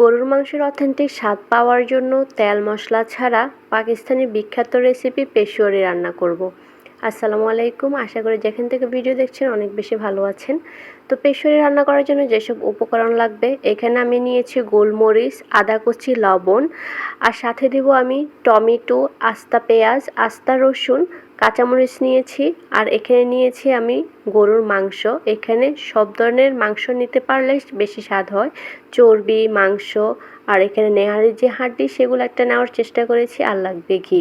গরুর মাংসের অথেন্টিক স্বাদ পাওয়ার জন্য তেল মশলা ছাড়া পাকিস্তানি বিখ্যাত রেসিপি পেশোয়ারি রান্না করব। আসসালামু আলাইকুম। আশা করি যেখান থেকে ভিডিও দেখছেন অনেক বেশি ভালো আছেন। তো পেশোয়ারি রান্না করার জন্য যেসব উপকরণ লাগবে, এখানে আমি নিয়েছি গোলমরিচ, আদা কুচি, লবণ। আর সাথে দিব আমি টমেটো, আস্তা পেঁয়াজ, আস্তা রসুন কাঁচামরিচ নিয়েছি, আর এখানে নিয়েছি আমি গরুর মাংস। এখানে সব ধরনের মাংস নিতে পারলে বেশি স্বাদ হয়। চর্বি, মাংস, আর এখানে নেহারির যে হাড্ডি, সেগুলো একটা নেওয়ার চেষ্টা করেছি, আর লাগবে ঘি।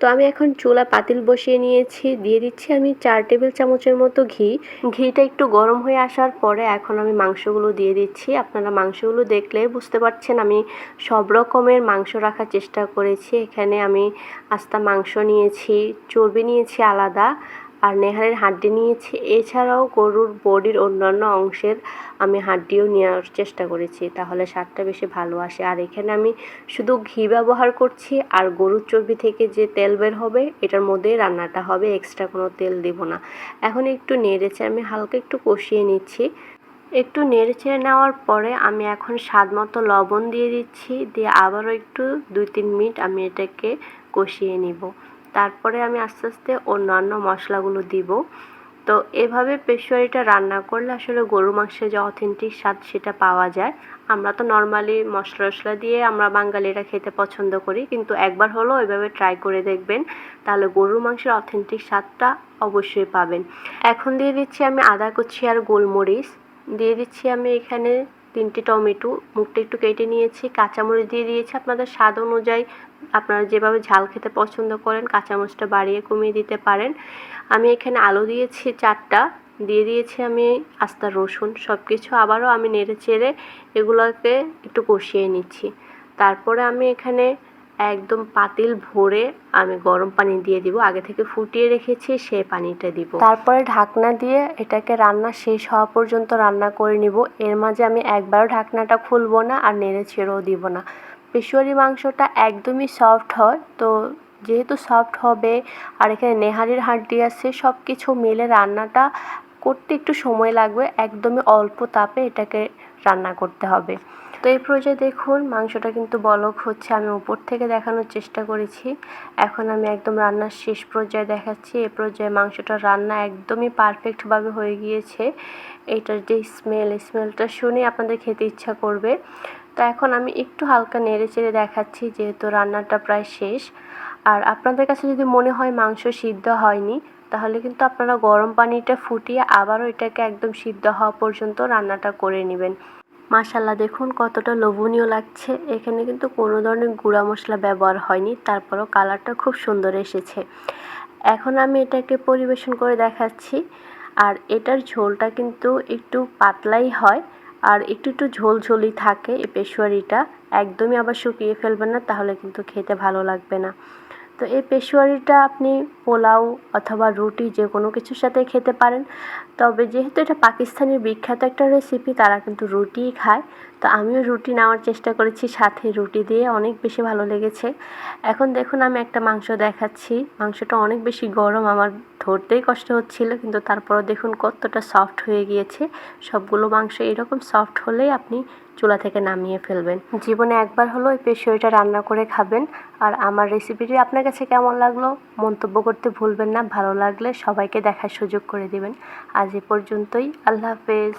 তো আমি এখন চুলা পাতিল বসিয়ে নিয়েছি, দিয়ে দিচ্ছি আমি চার টেবিল চামচের মতো ঘি। ঘিটা একটু গরম হয়ে আসার পরে এখন আমি মাংসগুলো দিয়ে দিচ্ছি। আপনারা মাংসগুলো দেখলে বুঝতে পারছেন আমি সব রকমের মাংস রাখার চেষ্টা করেছি। এখানে আমি আস্তা মাংস নিয়েছি, চর্বি নিয়েছি আলাদা। আর নেহারের হাড্ডি নিয়েছি। এছাড়াও গরুর বডির অন্যান্য অংশের আমি হাড্ডিও নেওয়ার চেষ্টা করেছি, তাহলে স্বাদটা বেশি ভালো আসে। আর এখানে আমি শুধু ঘি ব্যবহার করছি, আর গরুর চর্বি থেকে যে তেল বের হবে, এটার মধ্যেই রান্নাটা হবে, এক্সট্রা কোনো তেল দেব না। এখন একটু নেড়েছে আমি হালকা একটু কষিয়ে নিচ্ছি। একটু নেড়ে চেড়ে নেওয়ার পরে আমি এখন স্বাদ মতো লবণ দিয়ে দিচ্ছি, দিয়ে আবারও একটু দুই তিন মিনিট আমি এটাকে কষিয়ে নিব। তারপরে আমি আস্তে আস্তে অন্যান্য মশলাগুলো দিব। তো এভাবে পেশোয়ারিটা রান্না করলে আসলে গরু মাংসের যে অথেন্টিক স্বাদ সেটা পাওয়া যায়। আমরা তো নর্মালি মশলা টশলা দিয়ে আমরা বাঙালিরা খেতে পছন্দ করি, কিন্তু একবার হলেও এভাবে ট্রাই করে দেখবেন, তাহলে গরুর মাংসের অথেন্টিক স্বাদটা অবশ্যই পাবেন। এখন দিয়ে দিচ্ছি আমি আদা কুচি আর গোলমরিচ। দিয়ে দিচ্ছি আমি এখানে তিনটি টমেটো, মুখটা একটু কেটে নিয়েছি, কাঁচামরিচ দিয়ে দিয়েছি আপনাদের স্বাদ অনুযায়ী। আপনারা যেভাবে ঝাল খেতে পছন্দ করেন, কাঁচামরিচটা বাড়িয়ে কমিয়ে দিতে পারেন। আমি এখানে আলু দিয়েছি চারটা, দিয়ে দিয়েছি আমি আস্তা রসুন সব কিছু আবারও আমি নেড়ে চেড়ে এগুলোকে একটু কষিয়ে নিচ্ছি। তারপরে আমি এখানে একদম পাতিল ভরে আমি গরম পানি দিয়ে দিব। আগে থেকে ফুটিয়ে রেখেছি, সেই পানিটা দিব। তারপরে ঢাকনা দিয়ে এটাকে রান্না শেষ হওয়া পর্যন্ত রান্না করে নিব। এর মাঝে আমি একবারও ঢাকনাটা খুলবো না আর নেড়ে ছেড়েও দিব না। পেশোয়ারি মাংসটা একদমই সফট হয়, তো যেহেতু সফট হবে আর এখানে নেহারির হাড্ডি আছে সব কিছু মিলে রান্নাটা করতে একটু সময় লাগবে, একদমই অল্প তাপে এটাকে রান্না করতে হবে। তো এই পর্যায়ে দেখুন, মাংসটা কিন্তু বলক হচ্ছে, আমি উপর থেকে দেখানোর চেষ্টা করেছি। এখন আমি একদম রান্নার শেষ পর্যায়ে দেখাচ্ছি, এ পর্যায়ে মাংসটা রান্না একদমই পারফেক্টভাবে হয়ে গিয়েছে। এটার যে স্মেল স্মেলটা শুনে আপনাদের খেতে ইচ্ছা করবে। তো এখন আমি একটু হালকা নেড়ে চেড়ে দেখাচ্ছি, যেহেতু রান্নাটা প্রায় শেষ। আর আপনাদের কাছে যদি মনে হয় মাংস সিদ্ধ হয়নি তাহলে কিন্তু আপনারা গরম পানিটা ফুটিয়ে আবারও এটাকে একদম সিদ্ধ হওয়া পর্যন্ত রান্নাটা করে নেবেন। মাশাল্লাহ দেখুন কতটা লোভনীয় লাগছে। এখানে কিন্তু কোনো ধরনের গুঁড়া মশলা ব্যবহার হয়নি, তারপরও কালারটা খুব সুন্দর এসেছে। এখন আমি এটাকে পরিবেশন করে দেখাচ্ছি। আর এটার ঝোলটা কিন্তু একটু পাতলাই হয়, আর একটু একটু ঝোলঝোলই থাকে এই পেশুয়ারিটা। একদমই আবার শুকিয়ে ফেলবেন না, তাহলে কিন্তু খেতে ভালো লাগবে না। তো এই পেশুয়ারিটা আপনি পোলাও অথবা রুটি যে কোনো কিছুর সাথে খেতে পারেন। তবে যেহেতু এটা পাকিস্তানের বিখ্যাত একটা রেসিপি তারা কিন্তু রুটিই খায়। তো আমিও রুটি নেওয়ার চেষ্টা করেছি, সাথে রুটি দিয়ে অনেক বেশি ভালো লেগেছে। এখন দেখুন, আমি একটা মাংস দেখাচ্ছি। মাংসটা অনেক বেশি গরম, আমার ধরতেই কষ্ট হচ্ছিল, কিন্তু তারপরও দেখুন কতটা সফট হয়ে গিয়েছে। সবগুলো মাংস এরকম সফট হলেই আপনি চুলা থেকে নামিয়ে ফেলবেন। জীবনে একবার হলো এই পেশিটা রান্না করে খাবেন। আর আমার রেসিপিটি আপনার কাছে কেমন লাগল মন্তব্য করতে ভুলবেন না। ভালো লাগলে সবাইকে দেখার সুযোগ করে দেবেন। আজ এ পর্যন্তই। আল্লাহ হাফেজ।